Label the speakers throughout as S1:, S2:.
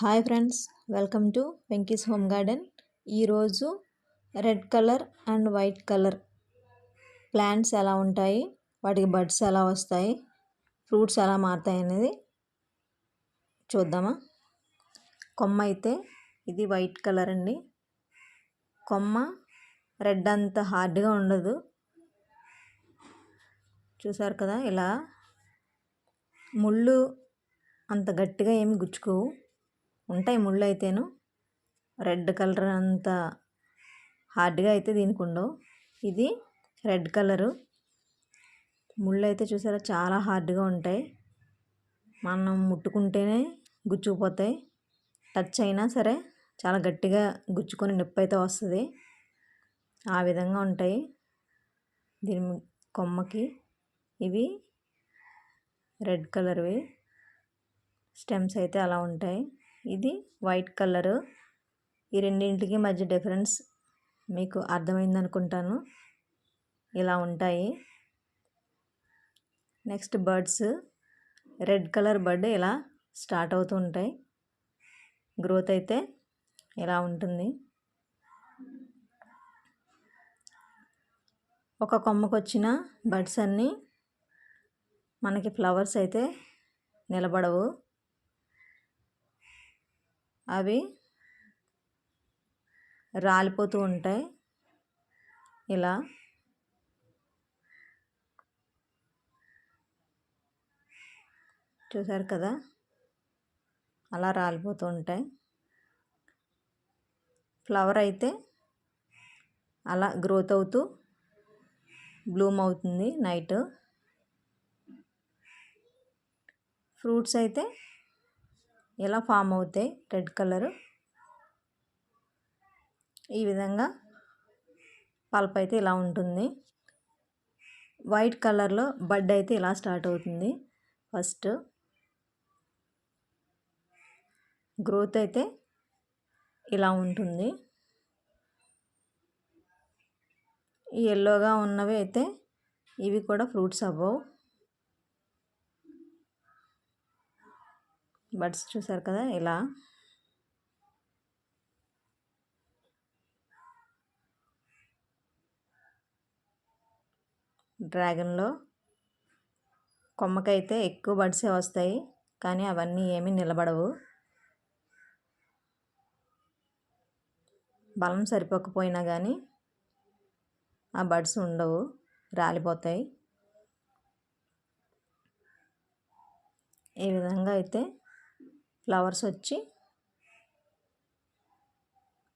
S1: Hi friends welcome to Venky's home garden. ఈరోజు red colour and white colour plants ఎలా ఉంటాయి వాటికి buds ఎలా వస్తాయి ఫ్రూట్స్ ఎలా మారుతాయి అనేది చూద్దామా? కొమ్మ అయితే ఇది వైట్ కలర్ అండి. కొమ్మ రెడ్ అంత హార్డ్గా ఉండదు. చూసారు కదా ఇలా ముళ్ళు అంత గట్టిగా ఏమి గుచ్చుకోవు. ఉంటాయి ముళ్ళు అయితేను రెడ్ కలర్ అంత హార్డ్గా అయితే దీనికి ఉండవు ఇది రెడ్ కలరు. ముళ్ళు అయితే చూసారా చాలా హార్డ్గా ఉంటాయి. మనం ముట్టుకుంటేనే గుచ్చుకుపోతాయి. టచ్ అయినా సరే చాలా గట్టిగా గుచ్చుకొని నొప్పి అయితే వస్తుంది. ఆ విధంగా ఉంటాయి. దీని కొమ్మకి ఇవి రెడ్ కలర్వి. స్టెమ్స్ అయితే అలా ఉంటాయి. ఇది వైట్ కలరు. ఈ రెండింటికి మధ్య డిఫరెన్స్ మీకు అర్థమైంది అనుకుంటాను ఇలా ఉంటాయి. Next birds. Red colour bird ఇలా స్టార్ట్ అవుతూ ఉంటాయి. గ్రోత్ అయితే ఇలా ఉంటుంది. ఒక కొమ్మకు వచ్చిన బర్డ్స్ అన్నీ మనకి ఫ్లవర్స్ అయితే నిలబడవు. అవి రాలిపోతూ ఉంటాయి. ఇలా చూసారు కదా? అలా రాలిపోతూ ఉంటాయి. ఫ్లవర్ అయితే అలా గ్రోత్ అవుతూ బ్లూమ్ అవుతుంది నైట్. ఫ్రూట్స్ అయితే ఎలా ఫామ్ అవుతాయి? Red colour. ఈ విధంగా పల్ప్ అయితే ఇలా ఉంటుంది. వైట్ కలర్లో బడ్ అయితే ఇలా స్టార్ట్ అవుతుంది. ఫస్ట్ గ్రోత్ అయితే ఇలా ఉంటుంది. ఈ ఎల్లోగా ఉన్నవి అయితే ఇవి కూడా ఫ్రూట్స్ అవ్వవు బడ్స్ చూసారు కదా ఇలా. డ్రాగన్లో కొమ్మకైతే ఎక్కువ బడ్సే వస్తాయి కానీ అవన్నీ ఏమీ నిలబడవు. బలం సరిపోకపోయినా కానీ ఆ బడ్స్ ఉండవు రాలిపోతాయి. ఈ విధంగా అయితే ఫ్లవర్స్ వచ్చి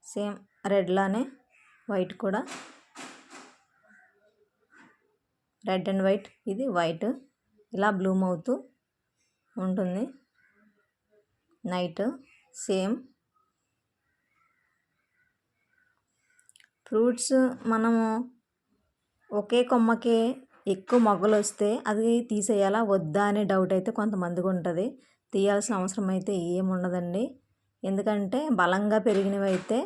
S1: సేమ్ రెడ్లానే వైట్ కూడా. రెడ్ అండ్ వైట్ ఇది వైట్. ఇలా బ్లూమ్ అవుతూ ఉంటుంది. Night same. ఫ్రూట్స్ మనము ఒకే కొమ్మకే ఎక్కువ మొగ్గలు వస్తే అది తీసేయాలా? వద్దా అనే డౌట్ అయితే కొంతమందికి ఉంటుంది. తీయాల్సిన అవసరం అయితే ఏముండదండి. ఎందుకంటే బలంగా పెరిగినవి అయితే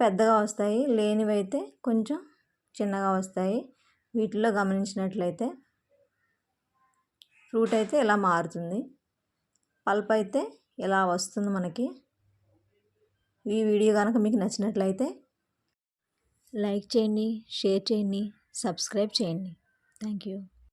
S1: పెద్దగా వస్తాయి లేనివి అయితే కొంచెం చిన్నగా వస్తాయి. వీటిలో గమనించినట్లయితే ఫ్రూట్ అయితే ఇలా మారుతుంది పల్ప్ అయితే ఇలా వస్తుంది మనకి ఈ వీడియో కనుక మీకు నచ్చినట్లయితే లైక్ చేయండి షేర్ చేయండి సబ్స్క్రైబ్ చేయండి. Thank you.